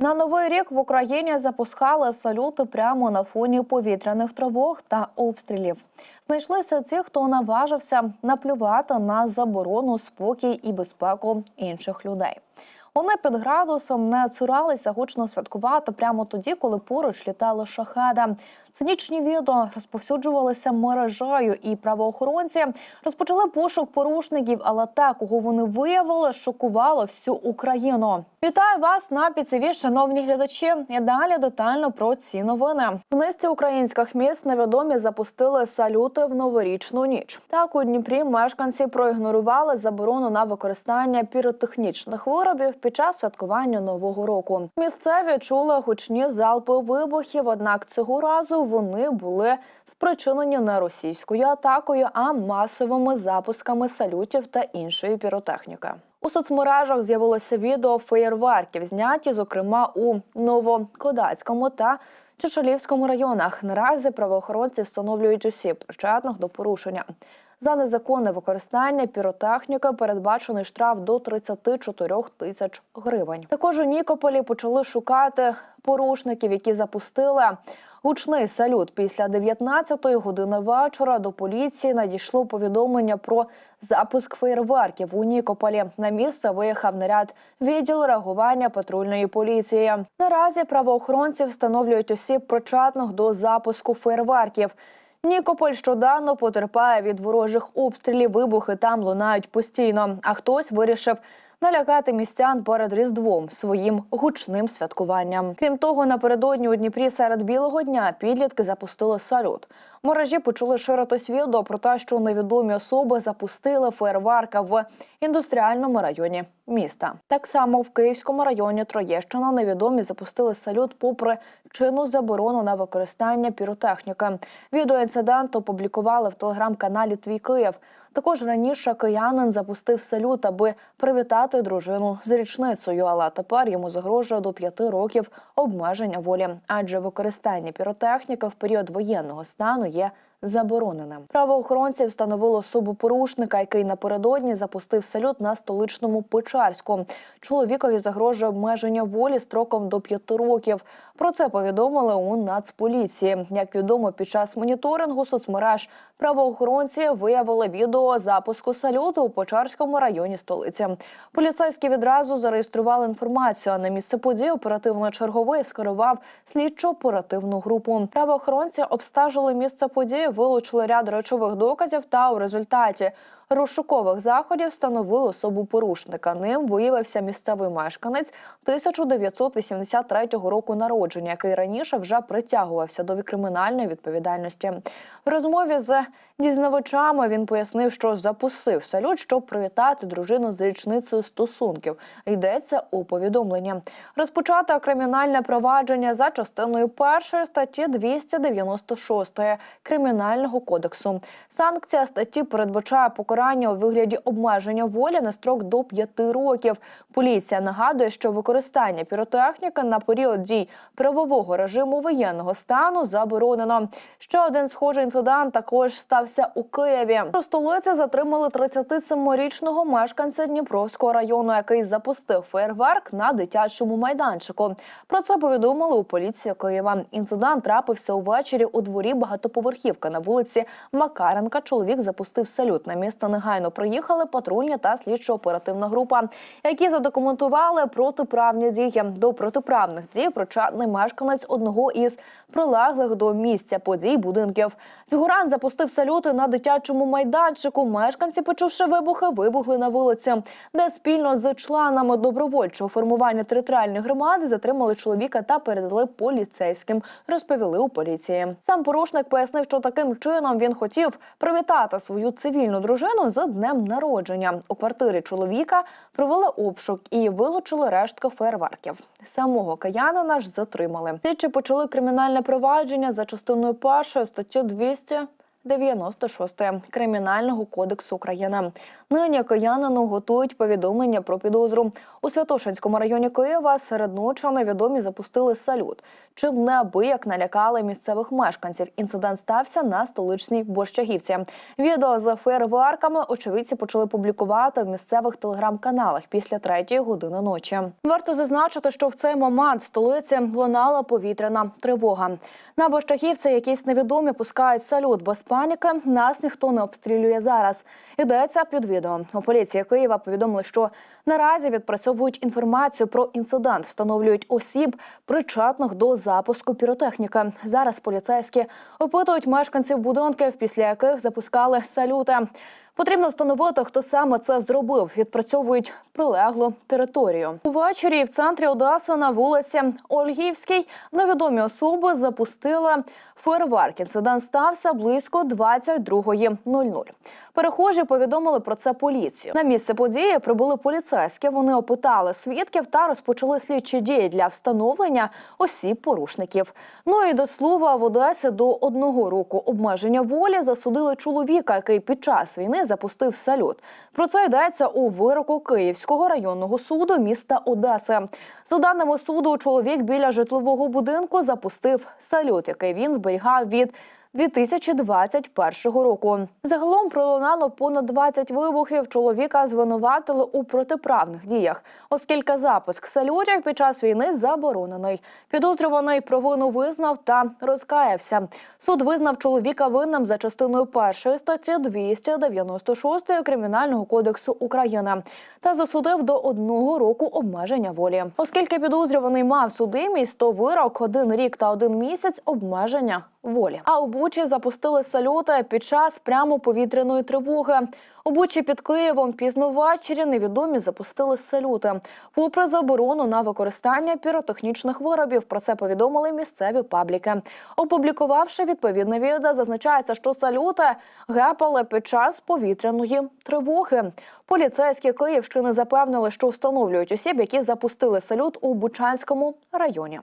На новий рік в Україні запускали салюти прямо на фоні повітряних тривог та обстрілів. Знайшлися ті, хто наважився наплювати на заборону спокій і безпеку інших людей. Вони під градусом не цуралися гучно святкувати прямо тоді, коли поруч літали шахеди. Цинічні відео розповсюджувалися мережею, і правоохоронці розпочали пошук порушників, але те, кого вони виявили, шокувало всю Україну. Вітаю вас на ПІЦВ, шановні глядачі. І далі детально про ці новини. В низці українських міст невідомі запустили салюти в новорічну ніч. Так у Дніпрі мешканці проігнорували заборону на використання піротехнічних виробів під час святкування нового року. Місцеві чули гучні залпи вибухів, однак цього разу вони були спричинені не російською атакою, а масовими запусками салютів та іншої піротехніки. У соцмережах з'явилося відео феєрверків, зняті, зокрема у Новокодацькому та Чечелівському районах. Наразі правоохоронці встановлюють осіб, причетних до порушення. За незаконне використання піротехніки передбачений штраф до 34 тисяч гривень. Також у Нікополі почали шукати порушників, які запустили гучний салют. Після 19-ї години вечора до поліції надійшло повідомлення про запуск фейерверків у Нікополі. На місце виїхав наряд відділу реагування патрульної поліції. Наразі правоохоронці встановлюють осіб причетних до запуску фейерверків. Нікополь щоденно потерпає від ворожих обстрілів. Вибухи там лунають постійно. А хтось вирішив налякати містян перед різдвом своїм гучним святкуванням. Крім того, напередодні у Дніпрі серед білого дня підлітки запустили салют. Мережі почали ширитись відео про те, що невідомі особи запустили фейерверка в індустріальному районі міста. Так само в Київському районі Троєщина невідомі запустили салют попри чинну заборону на використання піротехніки. Відео інциденту опублікували в телеграм-каналі Твій Київ. Також раніше киянин запустив салют, аби привітати дружину з річницею. Але тепер йому загрожує до п'яти років обмеження волі, адже використання піротехніки в період воєнного стану є забороненим. Правоохоронці встановили особу порушника, який напередодні запустив салют на столичному Печерську. Чоловікові загрожує обмеження волі строком до п'яти років. Про це повідомили у Нацполіції. Як відомо, під час моніторингу соцмереж правоохоронці виявили відео запуску салюту у Печерському районі столиці. Поліцейські відразу зареєстрували інформацію. А на місце події оперативно-черговий скерував слідчо-оперативну групу. Правоохоронці обстежили місце події, вилучили ряд речових доказів. Та у результаті розшукових заходів встановили особу порушника. Ним виявився місцевий мешканець 1983 року народження, який раніше вже притягувався до кримінальної відповідальності. В розмові з дізнавачами він пояснив, що запустив салют, щоб привітати дружину з річницею стосунків. Йдеться у повідомленні. Розпочато кримінальне провадження за частиною першої статті 296 кримінального кодексу. Санкція статті передбачає покарання у вигляді обмеження волі на строк до 5 років. Поліція нагадує, що використання піротехніки на період дій правового режиму воєнного стану заборонено. Ще один схожий інцидент також стався у Києві. У столиці затримали 37-річного мешканця Дніпровського району, який запустив фейерверк на дитячому майданчику. Про це повідомили у поліції Києва. Інцидент трапився увечері у дворі багатоповерхівки на вулиці Макаренка. Чоловік запустив салют. На місце негайно приїхали патрульні та слідчо-оперативна група, які задокументували протиправні дії. До протиправних дій причетний мешканець одного із прилеглих до місця подій будинків. Фігурант запустив салюти на дитячому майданчику. Мешканці, почувши вибухи, вибухли на вулиці, де спільно з членами добровольчого формування територіальної громади затримали чоловіка та передали поліцейським. Розповіли у поліції. Сам порушник пояснив, що таким чином він хотів привітати свою цивільну дружину з днем народження. У квартирі чоловіка провели обшук і вилучили рештки фейерверків. Самого каянина ж затримали. Слідчі почали кримінальне провадження за частиною першої статті 200 96 Кримінального кодексу України. Нині киянину готують повідомлення про підозру. У Святошинському районі Києва серед ночі невідомі запустили салют. Чим неабияк налякали місцевих мешканців. Інцидент стався на столичній Борщагівці. Відео з фейерверками очевидці почали публікувати в місцевих телеграм-каналах після третьої години ночі. Варто зазначити, що в цей момент столиці лунала повітряна тривога. На Борщагівці якісь невідомі пускають салют без паніки. Нас ніхто не обстрілює зараз. Йдеться під відео. У поліції Києва повідомили, що наразі відпрацьовують інформацію про інцидент, встановлюють осіб, причетних до запуску піротехніки. Зараз поліцейські опитують мешканців будинків, після яких запускали салюти. Потрібно встановити, хто саме це зробив. Відпрацьовують прилеглу територію. Увечері в центрі Одеси на вулиці Ольгівській невідомі особи запустили фейерверк. Інцидент стався близько 22.00. Перехожі повідомили про це поліцію. На місце події прибули поліцейські. Вони опитали свідків та розпочали слідчі дії для встановлення осіб порушників. Ну і до слова в Одесі до одного року обмеження волі засудили чоловіка, який під час війни запустив салют. Про це йдеться у вироку Київського районного суду міста Одеси. За даними суду, чоловік біля житлового будинку запустив салют, який він зберігав від 2021 року. Загалом пролунало понад 20 вибухів. Чоловіка звинуватили у протиправних діях, оскільки запуск салютів під час війни заборонений. Підозрюваний провину визнав та розкаявся. Суд визнав чоловіка винним за частиною першої статті 296 кримінального кодексу України та засудив до одного року обмеження волі, оскільки підозрюваний мав судимість, то вирок один рік та один місяць обмеження волі. А у Бучі запустили салюти під час прямо повітряної тривоги. У Бучі під Києвом пізно ввечері невідомі запустили салюти. Попри заборону на використання піротехнічних виробів, про це повідомили місцеві пабліки. Опублікувавши відповідне відео, зазначається, що салюти гепали під час повітряної тривоги. Поліцейські Київщини запевнили, що встановлюють осіб, які запустили салют у Бучанському районі.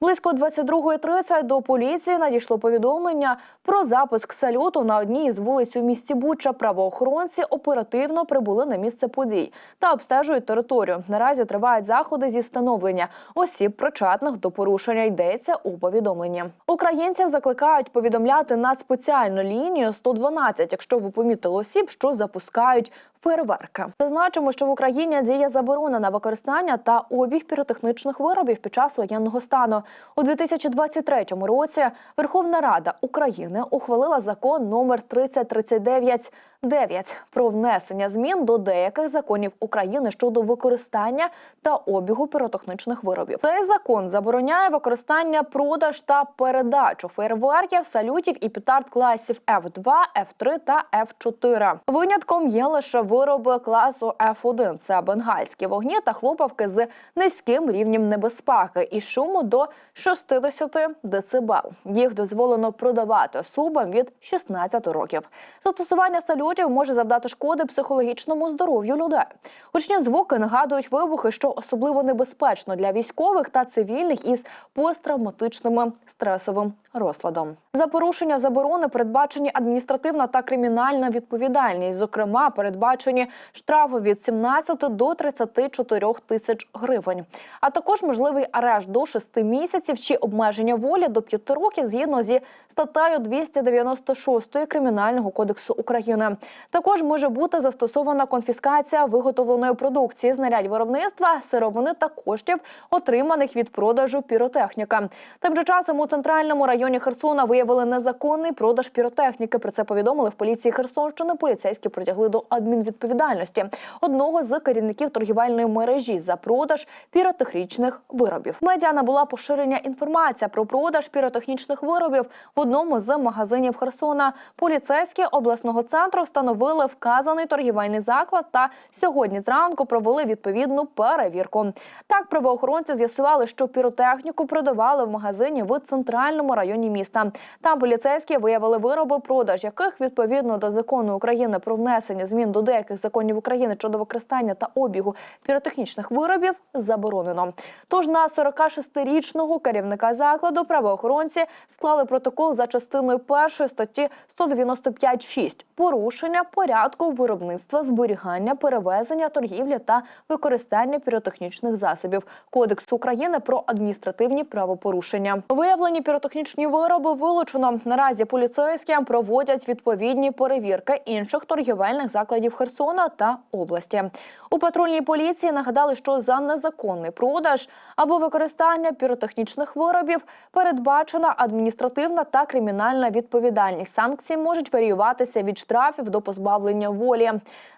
Близько 22.30 до поліції надійшло повідомлення про запуск салюту на одній із вулиць у місті Буча. Правоохоронці оперативно прибули на місце подій та обстежують територію. Наразі тривають заходи зі встановлення осіб, причетних до порушення. Йдеться у повідомленні. Українців закликають повідомляти на спеціальну лінію 112, якщо ви помітили осіб, що запускають фейерверки. Зазначимо, що в Україні діє заборона на використання та обіг піротехнічних виробів під час воєнного стану. У 2023 році Верховна Рада України ухвалила закон номер 3039 9 про внесення змін до деяких законів України щодо використання та обігу піротехнічних виробів. Цей закон забороняє використання, продаж та передачу фейерверків, салютів і петард класів F2, F3 та F4. Винятком є лише вироби класу F1 – це бенгальські вогні та хлопавки з низьким рівнем небезпеки і шуму до 60 дБ. Їх дозволено продавати особам від 16 років. Застосування салютів може завдати шкоди психологічному здоров'ю людей. Гучні звуки нагадують вибухи, що особливо небезпечно для військових та цивільних із посттравматичними стресовим розладом. За порушення заборони передбачені адміністративна та кримінальна відповідальність. Зокрема, передбачені штрафи від 17 до 34 тисяч гривень, а також можливий арешт до 6 місяців чи обмеження волі до 5 років згідно зі статтею 296 кримінального кодексу України. Також може бути застосована конфіскація виготовленої продукції, знарядь виробництва, сировини та коштів, отриманих від продажу піротехніка. Тим же часом у центральному районі Херсона виявили незаконний продаж піротехніки. Про це повідомили в поліції Херсонщини. Поліцейські притягли до адмінвідповідальності одного з керівників торгівельної мережі за продаж піротехнічних виробів. Медіа набула поширення інформація про продаж піротехнічних виробів в одному з магазинів Херсона. Поліцейські обласного центру встановили вказаний торгівельний заклад та сьогодні зранку провели відповідну перевірку. Так, правоохоронці з'ясували, що піротехніку продавали в магазині в центральному районі міста. Там поліцейські виявили вироби, продаж яких відповідно до закону України про внесення змін до деяких законів України щодо використання та обігу піротехнічних виробів заборонено. Тож на 46-річного керівника закладу правоохоронці склали протокол за частиною першої статті 195.6 порушення порядку виробництва, зберігання, перевезення, торгівлі та використання піротехнічних засобів Кодексу України про адміністративні правопорушення. Виявлені піротехнічні вироби вилучено. Наразі поліцейські проводять відповідні перевірки інших торгівельних закладів Херсона та області. У патрульній поліції нагадали, що за незаконний продаж або використання піротехнічних виробів передбачена адміністративна та кримінальна відповідальність. Санкції можуть варіюватися від штрафів до позбавлення волі.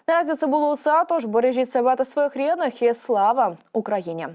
Наразі це було усе. Тож бережіть себе та своїх рідних і слава Україні.